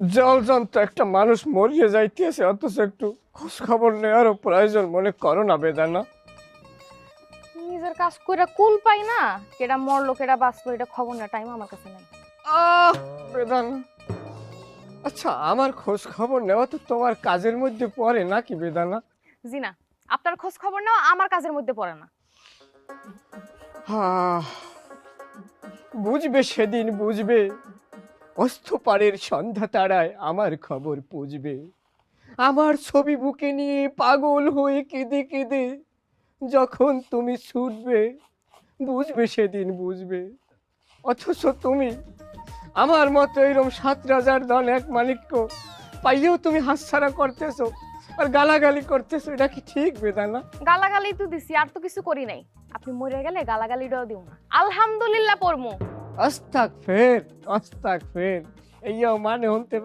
জল যন্ত্র একটা মানুষ মরিয়ে যাইতেছে অথচ একটু খোঁজ খবর নেওয়ারও প্রয়োজন মনে করো না বেদানা। নিজের কাজ কইরা কুল পাই না কেডা মরলো কেডা বাঁচলো এটা খবর না টাইম আমার কাছে নাই। আহ বেদানা। আচ্ছা আমার খোঁজ খবর নেওয়া তো তোমার কাজের মধ্যে পড়ে নাকি বেদানা? জি না আপনার খোঁজ খবর নাও আমার কাজের মধ্যে পড়ে না। আহ, বুঝবে সেদিন বুঝবে। অস্তপাড়ের সন্ধ্যা তারায় আমার খবর পুজবে। আমার ছবি বুকে নিয়ে পাগল হয়ে কেঁদে কেঁদে যখন তুমি ছুটবে, বুঝবে সেদিন বুঝবে। অথচ তুমি আমার মতো এরম সাত রাজার দল এক মালিক্য পাইলেও তুমি হাতছাড়া করতেছো আর গালাগালি করতেছো, এটা কি ঠিক বেদানা? গালাগালি তো দিছি, আর তো কিছু করি নাই। আপনি মরে গেলে গালাগালিটাও দিও না। আলহামদুলিল্লাহ পড়মু। আস্তাক ফের অস্তাক ফের এই মানে হতে পারে